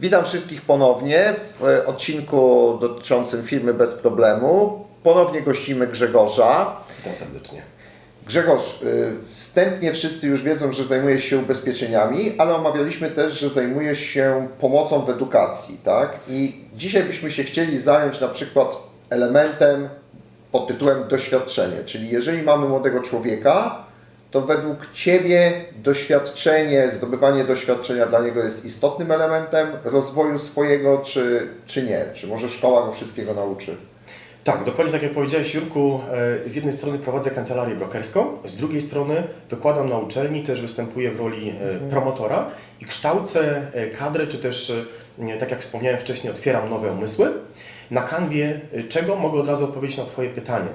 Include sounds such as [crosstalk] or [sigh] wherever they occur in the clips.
Witam wszystkich ponownie w e, odcinku dotyczącym firmy bez problemu. Ponownie gościmy Grzegorza. Witam serdecznie. Grzegorz, y, wstępnie wszyscy już wiedzą, że zajmujesz się ubezpieczeniami, ale omawialiśmy też, że zajmujesz się pomocą w edukacji, tak? I dzisiaj byśmy się chcieli zająć na przykład elementem pod tytułem doświadczenie, czyli jeżeli mamy młodego człowieka, to według Ciebie doświadczenie, zdobywanie doświadczenia dla niego jest istotnym elementem rozwoju swojego, czy, czy nie? Czy może szkoła go wszystkiego nauczy? Tak, dokładnie tak jak powiedziałeś Jurku, e, z jednej strony prowadzę kancelarię brokerską, z drugiej strony wykładam na uczelni, też występuję w roli e, promotora i kształcę e, kadrę, czy też, tak jak wspomniałem wcześniej, otwieram nowe umysły. Na kanwie czego mogę od razu odpowiedzieć na Twoje pytanie.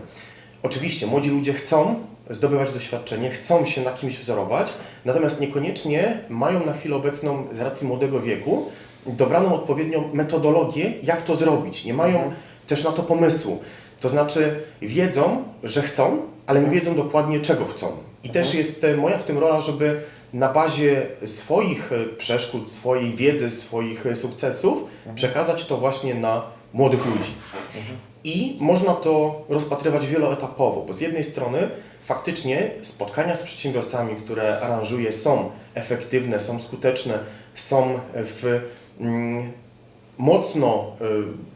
Oczywiście młodzi ludzie chcą zdobywać doświadczenie, chcą się na kimś wzorować, natomiast niekoniecznie mają na chwilę obecną, z racji młodego wieku, dobraną odpowiednią metodologię, jak to zrobić. Nie mają też na to pomysłu. To znaczy wiedzą, że chcą, ale nie wiedzą dokładnie czego chcą. I też jest e, moja w tym rola, żeby na bazie swoich e, przeszkód, swojej wiedzy, swoich e, sukcesów przekazać to właśnie na młodych ludzi. I można to rozpatrywać wieloetapowo, bo z jednej strony faktycznie spotkania z przedsiębiorcami, które aranżuję, są efektywne, są skuteczne, są w mm, mocno y,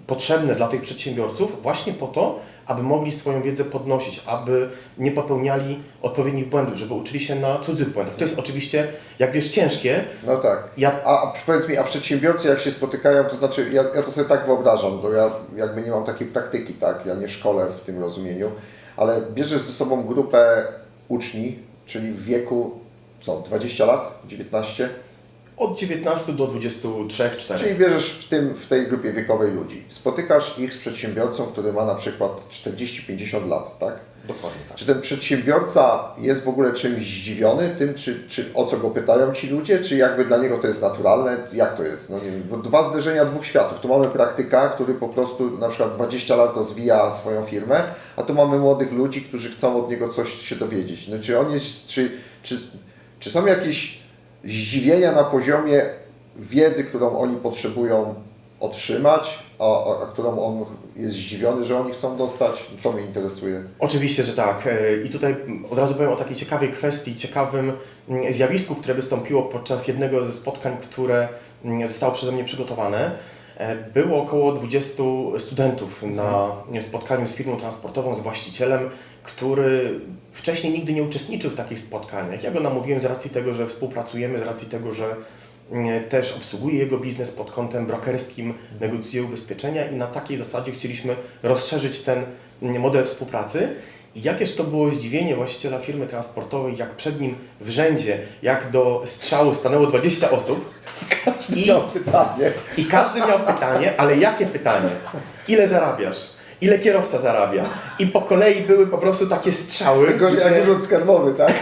potrzebne dla tych przedsiębiorców właśnie po to, aby mogli swoją wiedzę podnosić, aby nie popełniali odpowiednich błędów, żeby uczyli się na cudzych błędach. To jest oczywiście, jak wiesz, ciężkie. No tak. Ja A, a powiedz mi, a przedsiębiorcy jak się spotykają, to znaczy, ja, ja to sobie tak wyobrażam, bo ja jakby nie mam takiej praktyki, tak, ja nie szkolę w tym rozumieniu, ale bierzesz ze sobą grupę uczni, czyli w wieku, co, 20 lat, 19? od 19 do 23-4. Czyli bierzesz w, tym, w tej grupie wiekowej ludzi. Spotykasz ich z przedsiębiorcą, który ma na przykład 40-50 lat, tak? Dokładnie tak. Czy ten przedsiębiorca jest w ogóle czymś zdziwiony tym, czy, czy o co go pytają ci ludzie, czy jakby dla niego to jest naturalne? Jak to jest? No nie wiem, bo dwa zderzenia dwóch światów. Tu mamy praktyka, który po prostu na przykład 20 lat rozwija swoją firmę, a tu mamy młodych ludzi, którzy chcą od niego coś się dowiedzieć. No czy on jest, czy, czy, czy są jakieś zdziwienia na poziomie wiedzy, którą oni potrzebują otrzymać, a, a, a którą on jest zdziwiony, że oni chcą dostać? To mnie interesuje. Oczywiście, że tak. E, I tutaj od razu powiem o takiej ciekawej kwestii, ciekawym mm, zjawisku, które wystąpiło podczas jednego ze spotkań, które mm, zostało przeze mnie przygotowane. E, Było około 20 studentów na nie, spotkaniu z firmą transportową, z właścicielem, który wcześniej nigdy nie uczestniczył w takich spotkaniach. Ja go namówiłem z racji tego, że współpracujemy, z racji tego, że też obsługuję jego biznes pod kątem brokerskim, negocjuję ubezpieczenia i na takiej zasadzie chcieliśmy rozszerzyć ten mm, model współpracy. I jakież to było zdziwienie właściciela firmy transportowej, jak przed nim w rzędzie, jak do strzału stanęło 20 osób. I, Miał pytanie. I każdy miał pytanie, ale jakie pytanie? Ile zarabiasz? Ile kierowca zarabia? I po kolei były po prostu takie strzały. Gorzej gdzie- jak urząd skarbowy, tak?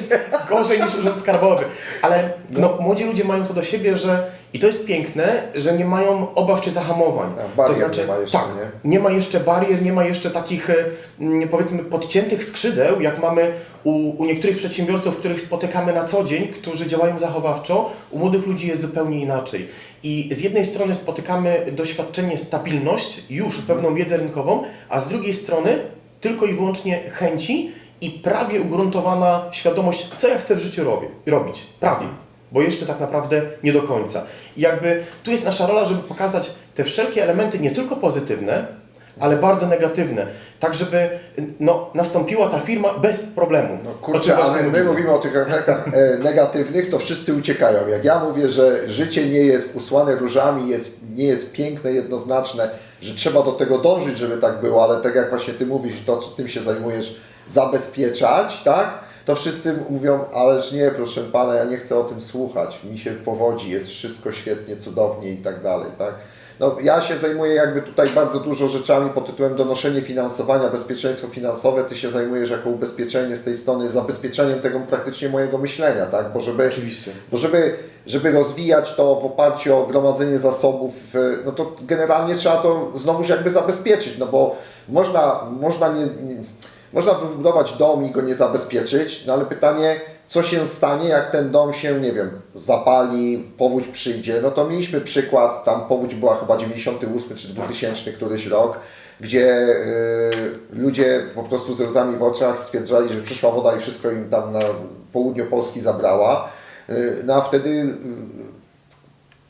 [laughs] gorzej niż urząd skarbowy. Ale no, młodzi ludzie mają to do siebie, że i to jest piękne, że nie mają obaw czy zahamowań. A, barier nie ma jeszcze, tak, nie? nie ma jeszcze barier, nie ma jeszcze takich mm, powiedzmy podciętych skrzydeł, jak mamy u, u niektórych przedsiębiorców, których spotykamy na co dzień, którzy działają zachowawczo. U młodych ludzi jest zupełnie inaczej. I z jednej strony spotykamy doświadczenie, stabilność, już pewną wiedzę rynkową, a z drugiej strony tylko i wyłącznie chęci i prawie ugruntowana świadomość, co ja chcę w życiu robię, robić. Prawie. Bo jeszcze tak naprawdę nie do końca. I jakby tu jest nasza rola, żeby pokazać te wszelkie elementy nie tylko pozytywne, ale bardzo negatywne. Tak, żeby no, nastąpiła ta firma bez problemu. No kurczę, ale my mówimy. mówimy o tych efektach e, negatywnych, to wszyscy uciekają. Jak ja mówię, że życie nie jest usłane różami, jest, nie jest piękne, jednoznaczne, że trzeba do tego dążyć, żeby tak było, ale tak jak właśnie Ty mówisz, to co Tym się zajmujesz, zabezpieczać, tak? To wszyscy mówią, ależ nie, proszę Pana, ja nie chcę o tym słuchać, mi się powodzi, jest wszystko świetnie, cudownie i tak dalej, tak? No, ja się zajmuję jakby tutaj bardzo dużo rzeczami pod tytułem donoszenie finansowania, bezpieczeństwo finansowe. Ty się zajmujesz jako ubezpieczenie z tej strony, zabezpieczeniem tego praktycznie mojego myślenia, tak? Bo żeby, Oczywiście. bo żeby, żeby rozwijać to w oparciu o gromadzenie zasobów, no to generalnie trzeba to znowuż jakby zabezpieczyć, no bo można, można nie, nie można wybudować dom i go nie zabezpieczyć, no ale pytanie, co się stanie, jak ten dom się, nie wiem, zapali, powódź przyjdzie. No to mieliśmy przykład, tam powódź była chyba 98 czy 2000 któryś rok, gdzie y, ludzie po prostu ze łzami w oczach stwierdzali, że przyszła woda i wszystko im tam na południu Polski zabrała. Y, no a wtedy y,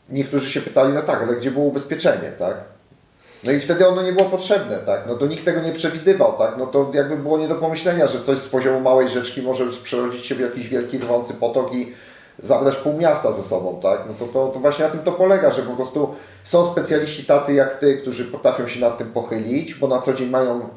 niektórzy się pytali, no tak, ale gdzie było ubezpieczenie, tak? No i wtedy ono nie było potrzebne, tak? No to nikt tego nie przewidywał, tak? No to jakby było nie do pomyślenia, że coś z poziomu małej rzeczki może przerodzić się w jakiś wielki rwący potok i zabrać pół miasta ze sobą, tak? No to, to, to właśnie na tym to polega, że po prostu są specjaliści tacy jak Ty, którzy potrafią się nad tym pochylić, bo na co dzień mają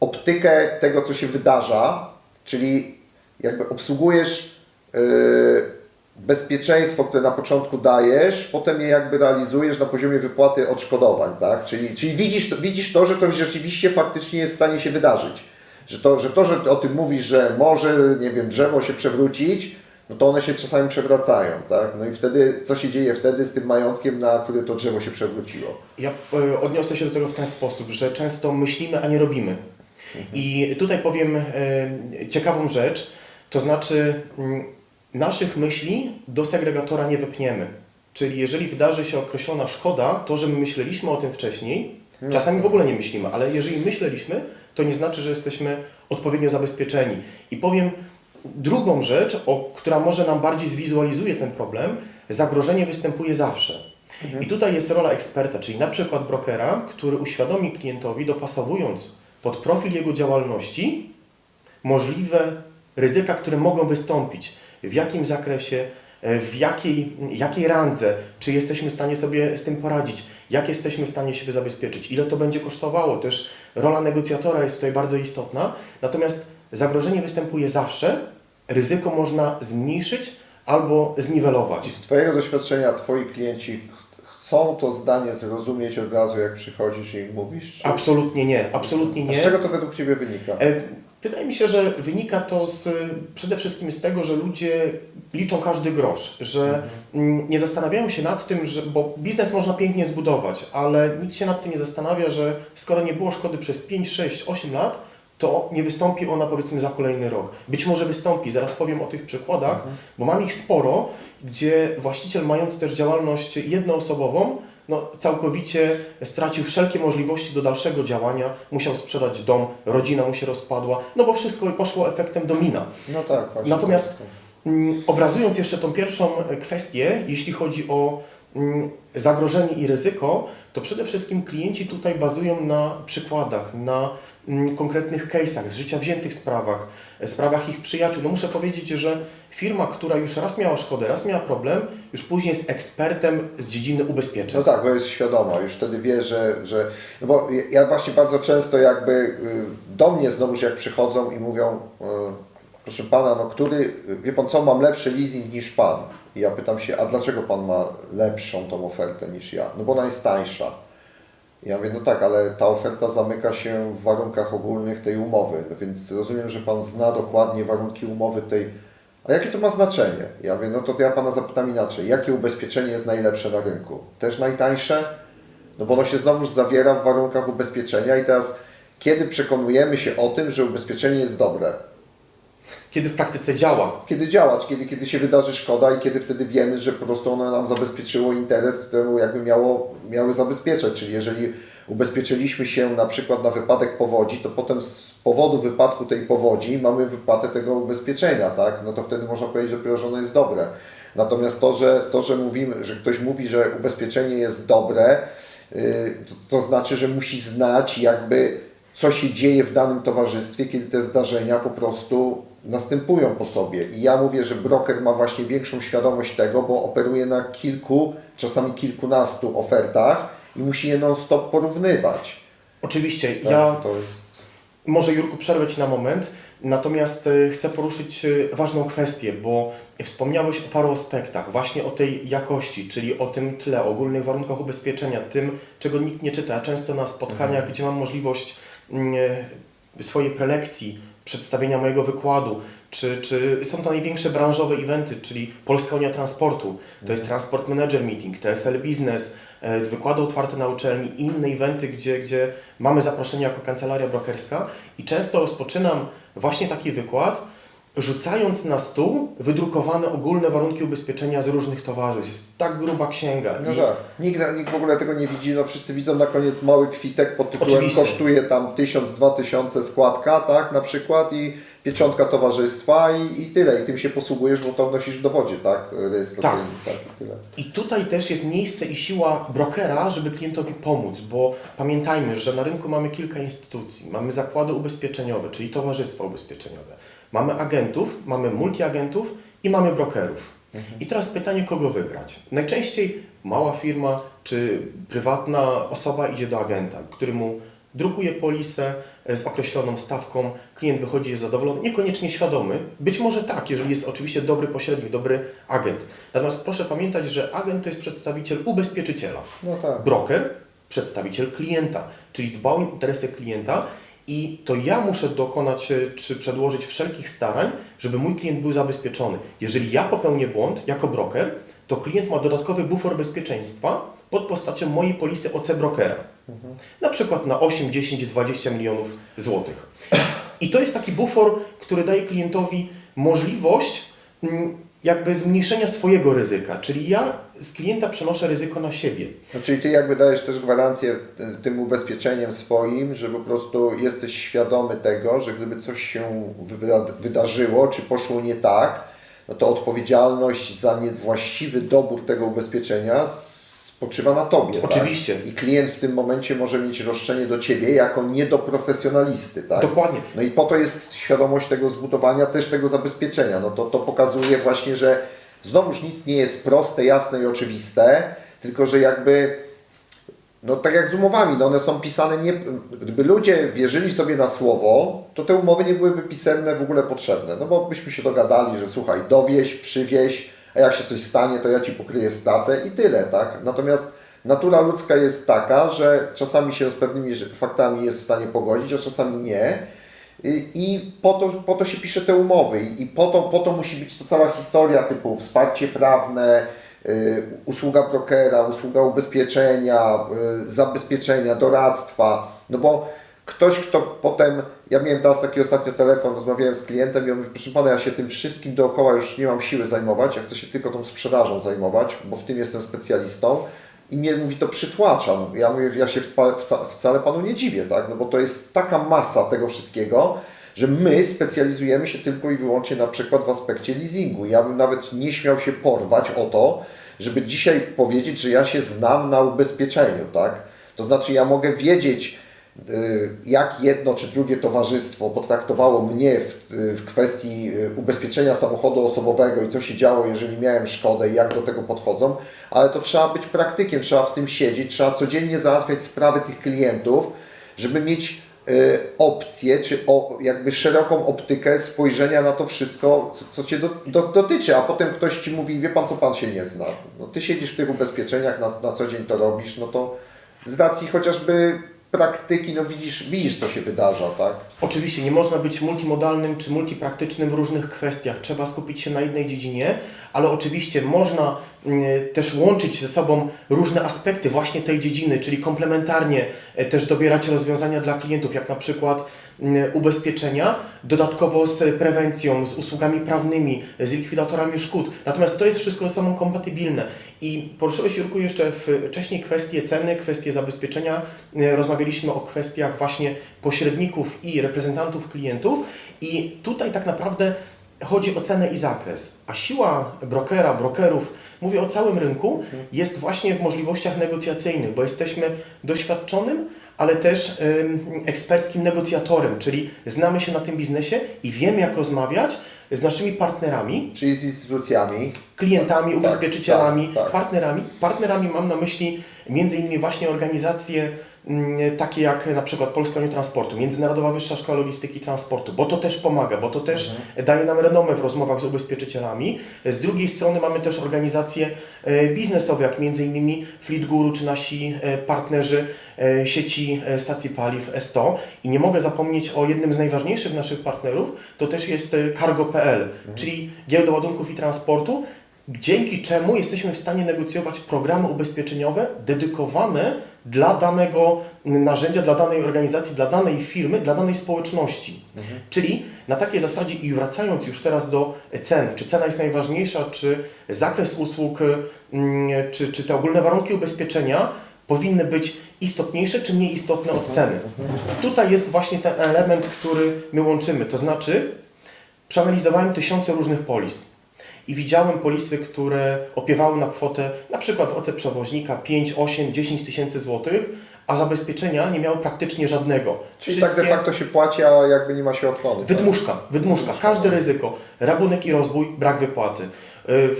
optykę tego, co się wydarza, czyli jakby obsługujesz yy, bezpieczeństwo, które na początku dajesz, potem je jakby realizujesz na poziomie wypłaty odszkodowań, tak? Czyli, czyli widzisz, to- widzisz to, że to rzeczywiście faktycznie jest w stanie się wydarzyć. Że to, że to, że o tym mówisz, że może, nie wiem, drzewo się przewrócić, no to one się czasami przewracają, tak? No i wtedy, co się dzieje wtedy z tym majątkiem, na który to drzewo się przewróciło? Ja e, odniosę się do tego w ten sposób, że często myślimy, a nie robimy. I tutaj powiem e, ciekawą rzecz, to znaczy mm, naszych myśli do segregatora nie wypniemy. Czyli jeżeli wydarzy się określona szkoda, to, że my myśleliśmy o tym wcześniej, czasami w ogóle nie myślimy, ale jeżeli myśleliśmy, to nie znaczy, że jesteśmy odpowiednio zabezpieczeni. I powiem drugą rzecz, o, która może nam bardziej zwizualizuje ten problem, zagrożenie występuje zawsze. I tutaj jest rola eksperta, czyli na przykład brokera, który uświadomi klientowi, dopasowując pod profil jego działalności, możliwe ryzyka, które mogą wystąpić, w jakim zakresie, e, w jakiej, jakiej randze, czy jesteśmy w stanie sobie z tym poradzić, jak jesteśmy w stanie się zabezpieczyć, ile to będzie kosztowało. Też rola negocjatora jest tutaj bardzo istotna. Natomiast zagrożenie występuje zawsze, ryzyko można zmniejszyć albo zniwelować. Z Twojego doświadczenia Twoi klienci chcą to zdanie zrozumieć od razu, jak przychodzisz i im mówisz? Czy... Absolutnie nie, absolutnie A nie. z czego to według Ciebie wynika? E, Wydaje mi się, że wynika to z, przede wszystkim z tego, że ludzie liczą każdy grosz, że mm, nie zastanawiają się nad tym, że, bo biznes można pięknie zbudować, ale nikt się nad tym nie zastanawia, że skoro nie było szkody przez 5, 6, 8 lat, to nie wystąpi ona powiedzmy za kolejny rok. Być może wystąpi, zaraz powiem o tych przykładach, bo mam ich sporo, gdzie właściciel mając też działalność jednoosobową, no, całkowicie stracił wszelkie możliwości do dalszego działania, musiał sprzedać dom, rodzina mu się rozpadła, no bo wszystko poszło efektem domina. No tak. Natomiast mm, obrazując jeszcze tą pierwszą kwestię, jeśli chodzi o zagrożenie i ryzyko, to przede wszystkim klienci tutaj bazują na przykładach, na mm, konkretnych case'ach, z życia wziętych sprawach, e, sprawach ich przyjaciół. No muszę powiedzieć, że firma, która już raz miała szkodę, raz miała problem, już później jest ekspertem z dziedziny ubezpieczeń. No tak, bo jest świadoma, już wtedy wie, że, że no bo ja właśnie bardzo często jakby y, do mnie znowuż jak przychodzą i mówią, y, proszę Pana, no który, wie Pan co, mam lepszy leasing niż Pan. I ja pytam się, a dlaczego Pan ma lepszą tą ofertę niż ja? No bo ona jest tańsza. I Ja mówię, no tak, ale ta oferta zamyka się w warunkach ogólnych tej umowy, no więc rozumiem, że Pan zna dokładnie warunki umowy tej. A jakie to ma znaczenie? Ja mówię, no to ja Pana zapytam inaczej. Jakie ubezpieczenie jest najlepsze na rynku? Też najtańsze? No bo ono się znowuż zawiera w warunkach ubezpieczenia i teraz kiedy przekonujemy się o tym, że ubezpieczenie jest dobre? Kiedy w praktyce działa. Kiedy działać, kiedy, kiedy się wydarzy szkoda i kiedy wtedy wiemy, że po prostu ono nam zabezpieczyło interes, któremu jakby miało, miały zabezpieczać. Czyli jeżeli ubezpieczyliśmy się na przykład na wypadek powodzi, to potem z powodu wypadku tej powodzi mamy wypłatę tego ubezpieczenia, tak? No to wtedy można powiedzieć że ono jest dobre. Natomiast to, że, to, że mówimy, że ktoś mówi, że ubezpieczenie jest dobre, yy, to, to znaczy, że musi znać jakby co się dzieje w danym towarzystwie, kiedy te zdarzenia po prostu następują po sobie. I ja mówię, że broker ma właśnie większą świadomość tego, bo operuje na kilku, czasami kilkunastu ofertach i musi je non-stop porównywać. Oczywiście, Tak? ja To jest... Może Jurku przerwę Ci na moment, natomiast e, chcę poruszyć e, ważną kwestię, bo wspomniałeś o paru aspektach, właśnie o tej jakości, czyli o tym tle, ogólnych warunkach ubezpieczenia, tym, czego nikt nie czyta. Ja często na spotkaniach, gdzie mam możliwość mm, e, swojej prelekcji, przedstawienia mojego wykładu, czy, czy są to największe branżowe eventy, czyli Polska Unia Transportu, to jest Transport Manager Meeting, TSL Business, e, wykłady otwarte na uczelni i inne eventy, gdzie, gdzie mamy zaproszenie jako kancelaria brokerska i często rozpoczynam właśnie taki wykład rzucając na stół wydrukowane ogólne warunki ubezpieczenia z różnych towarzystw. Jest tak gruba księga. No I tak. Nikt, nikt w ogóle tego nie widzi, no wszyscy widzą na koniec mały kwitek pod tytułem Oczywiście. kosztuje tam 1000-2000 składka, tak, na przykład i pieczątka towarzystwa i, i tyle. I tym się posługujesz, bo to nosisz w dowodzie, tak, rejestracyjnym, tak, i tyle. I tutaj też jest miejsce i siła brokera, żeby klientowi pomóc, bo pamiętajmy, że na rynku mamy kilka instytucji. Mamy zakłady ubezpieczeniowe, czyli towarzystwa ubezpieczeniowe. Mamy agentów, mamy multiagentów i mamy brokerów. I teraz pytanie, kogo wybrać? Najczęściej mała firma czy prywatna osoba idzie do agenta, który mu drukuje polisę e, z określoną stawką, klient wychodzi jest zadowolony, niekoniecznie świadomy. Być może tak, jeżeli jest oczywiście dobry pośrednik, dobry agent. Natomiast proszę pamiętać, że agent to jest przedstawiciel ubezpieczyciela. No tak. Broker, przedstawiciel klienta, czyli dba o interesy klienta i to ja muszę dokonać e, czy przedłożyć wszelkich starań, żeby mój klient był zabezpieczony. Jeżeli ja popełnię błąd jako broker, to klient ma dodatkowy bufor bezpieczeństwa pod postacią mojej polisy OC brokera. Na przykład na 8, 10, 20 milionów złotych. I to jest taki bufor, który daje klientowi możliwość mm, jakby zmniejszenia swojego ryzyka, czyli ja z klienta przenoszę ryzyko na siebie. No, czyli Ty jakby dajesz też gwarancję y, tym ubezpieczeniem swoim, że po prostu jesteś świadomy tego, że gdyby coś się wyda- wydarzyło, czy poszło nie tak, no to odpowiedzialność za niewłaściwy dobór tego ubezpieczenia spoczywa na Tobie. Oczywiście. Tak? I klient w tym momencie może mieć roszczenie do Ciebie jako nie do profesjonalisty. Tak? Dokładnie. No i po to jest świadomość tego zbudowania, też tego zabezpieczenia. No to, to pokazuje właśnie, że znowuż nic nie jest proste, jasne i oczywiste, tylko że jakby, no tak jak z umowami, no one są pisane, nie, gdyby ludzie wierzyli sobie na słowo, to te umowy nie byłyby pisemne w ogóle potrzebne. No bo byśmy się dogadali, że słuchaj, dowieź, przywieź, a jak się coś stanie, to ja Ci pokryję stratę i tyle, tak? Natomiast natura ludzka jest taka, że czasami się z pewnymi faktami jest w stanie pogodzić, a czasami nie. I, po, to, po to się pisze te umowy i, i po, to, po to musi być to cała historia typu wsparcie prawne, y, usługa brokera, usługa ubezpieczenia, y, zabezpieczenia, doradztwa. No bo ktoś, kto potem, ja miałem teraz taki ostatnio telefon, rozmawiałem z klientem i on mówi, proszę Pana, ja się tym wszystkim dookoła już nie mam siły zajmować, ja chcę się tylko tą sprzedażą zajmować, bo w tym jestem specjalistą. I mnie mówi, to przytłaczam. Ja mówię, ja się wcale Panu nie dziwię, tak? No bo to jest taka masa tego wszystkiego, że my specjalizujemy się tylko i wyłącznie na przykład w aspekcie leasingu. Ja bym nawet nie śmiał się porwać o to, żeby dzisiaj powiedzieć, że ja się znam na ubezpieczeniu, tak? To znaczy ja mogę wiedzieć, jak jedno czy drugie towarzystwo potraktowało mnie w, y, w kwestii y, ubezpieczenia samochodu osobowego i co się działo, jeżeli miałem szkodę i jak do tego podchodzą, ale to trzeba być praktykiem, trzeba w tym siedzieć, trzeba codziennie załatwiać sprawy tych klientów, żeby mieć y, opcję, czy jakby szeroką optykę spojrzenia na to wszystko, co, co Cię do, do, dotyczy, a potem ktoś Ci mówi, wie Pan co, Pan się nie zna. No, ty siedzisz w tych ubezpieczeniach, na, na co dzień to robisz, no to z racji chociażby praktyki, no widzisz, widzisz co się wydarza, tak? Oczywiście nie można być multimodalnym czy multipraktycznym w różnych kwestiach. Trzeba skupić się na jednej dziedzinie, ale oczywiście można mm, też łączyć ze sobą różne aspekty właśnie tej dziedziny, czyli komplementarnie e, też dobierać rozwiązania dla klientów, jak na przykład ubezpieczenia, dodatkowo z prewencją, z usługami prawnymi, z likwidatorami szkód. Natomiast to jest wszystko ze sobą kompatybilne. I poruszyłeś, Jurku, jeszcze wcześniej kwestie ceny, kwestie zabezpieczenia. E, Rozmawialiśmy o kwestiach właśnie pośredników i reprezentantów klientów i tutaj tak naprawdę chodzi o cenę i zakres. A siła brokera, brokerów, mówię o całym rynku, jest właśnie w możliwościach negocjacyjnych, bo jesteśmy doświadczonym, ale też eksperckim negocjatorem, czyli znamy się na tym biznesie i wiemy jak rozmawiać z naszymi partnerami, Czyli z instytucjami. klientami, ubezpieczycielami, tak, tak. partnerami. Partnerami mam na myśli między innymi właśnie organizacje takie jak na przykład Polska Unia Transportu, Międzynarodowa Wyższa Szkoła Logistyki i Transportu, bo to też pomaga, bo to też daje nam renomę w rozmowach z ubezpieczycielami. Z drugiej strony mamy też organizacje e, biznesowe, jak innymi Fleet Guru czy nasi e, partnerzy e, sieci stacji paliw E100 i nie mogę zapomnieć o jednym z najważniejszych naszych partnerów, to też jest Cargo.pl, czyli giełda ładunków i transportu, dzięki czemu jesteśmy w stanie negocjować programy ubezpieczeniowe dedykowane dla danego narzędzia, dla danej organizacji, dla danej firmy, dla danej społeczności. Czyli na takiej zasadzie i wracając już teraz do cen, czy cena jest najważniejsza, czy zakres usług, mm, czy, czy te ogólne warunki ubezpieczenia powinny być istotniejsze, czy mniej istotne od ceny. Tutaj jest właśnie ten element, który my łączymy, to znaczy przeanalizowałem tysiące różnych polis i widziałem polisy, które opiewały na kwotę na przykład w OC przewoźnika 5, 8, 10 tysięcy złotych, a zabezpieczenia nie miały praktycznie żadnego. Czyli tak de facto się płaci, a jakby nie ma się ochrony. tak? Wydmuszka, wydmuszka, każde ryzyko, rabunek i rozbój, brak wypłaty. Y,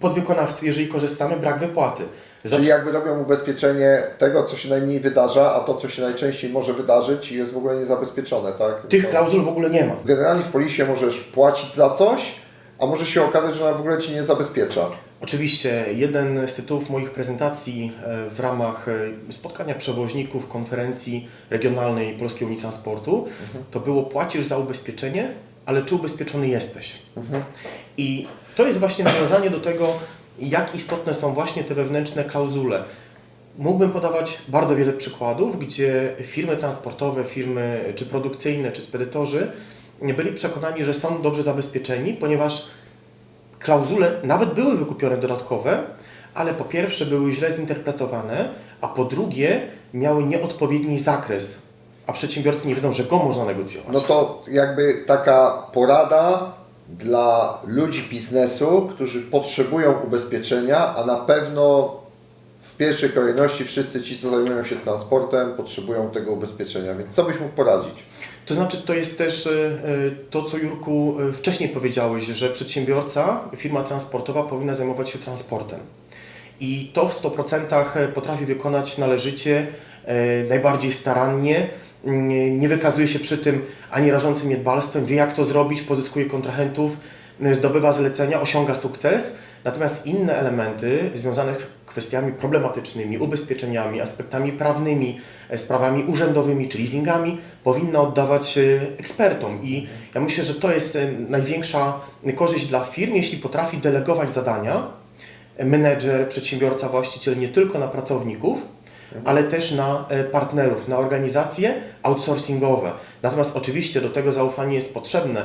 podwykonawcy, jeżeli korzystamy, brak wypłaty. Czyli jakby robią ubezpieczenie tego, co się najmniej wydarza, a to, co się najczęściej może wydarzyć jest w ogóle niezabezpieczone, tak? Tych klauzul w ogóle nie ma. Generalnie w polisie możesz płacić za coś, a może się okazać, że ona w ogóle Ci nie zabezpiecza. Oczywiście jeden z tytułów moich prezentacji e, w ramach e, spotkania przewoźników konferencji regionalnej Polskiej Unii Transportu to było płacisz za ubezpieczenie, ale czy ubezpieczony jesteś? I to jest właśnie nawiązanie do tego, jak istotne są właśnie te wewnętrzne klauzule. Mógłbym podawać bardzo wiele przykładów, gdzie firmy transportowe, firmy czy produkcyjne, czy spedytorzy byli przekonani, że są dobrze zabezpieczeni, ponieważ klauzule nawet były wykupione dodatkowe, ale po pierwsze były źle zinterpretowane, a po drugie miały nieodpowiedni zakres, a przedsiębiorcy nie wiedzą, że go można negocjować. No to jakby taka porada dla ludzi biznesu, którzy potrzebują ubezpieczenia, a na pewno w pierwszej kolejności wszyscy ci, co zajmują się transportem, potrzebują tego ubezpieczenia. Więc co byś mógł poradzić? To znaczy, to jest też e, e, to, co Jurku e, wcześniej powiedziałeś, że przedsiębiorca, firma transportowa powinna zajmować się transportem. I to w 100% potrafi wykonać należycie, najbardziej starannie, nie, wykazuje się przy tym ani rażącym niedbalstwem, wie jak to zrobić, pozyskuje kontrahentów, zdobywa zlecenia, osiąga sukces. Natomiast inne elementy związane z kwestiami problematycznymi, ubezpieczeniami, aspektami prawnymi, e, sprawami urzędowymi czy leasingami powinna oddawać e, ekspertom. I ja myślę, że to jest e, największa korzyść dla firm, jeśli potrafi delegować zadania, menedżer, przedsiębiorca, właściciel nie tylko na pracowników, ale też na partnerów, na organizacje outsourcingowe. Natomiast oczywiście do tego zaufanie jest potrzebne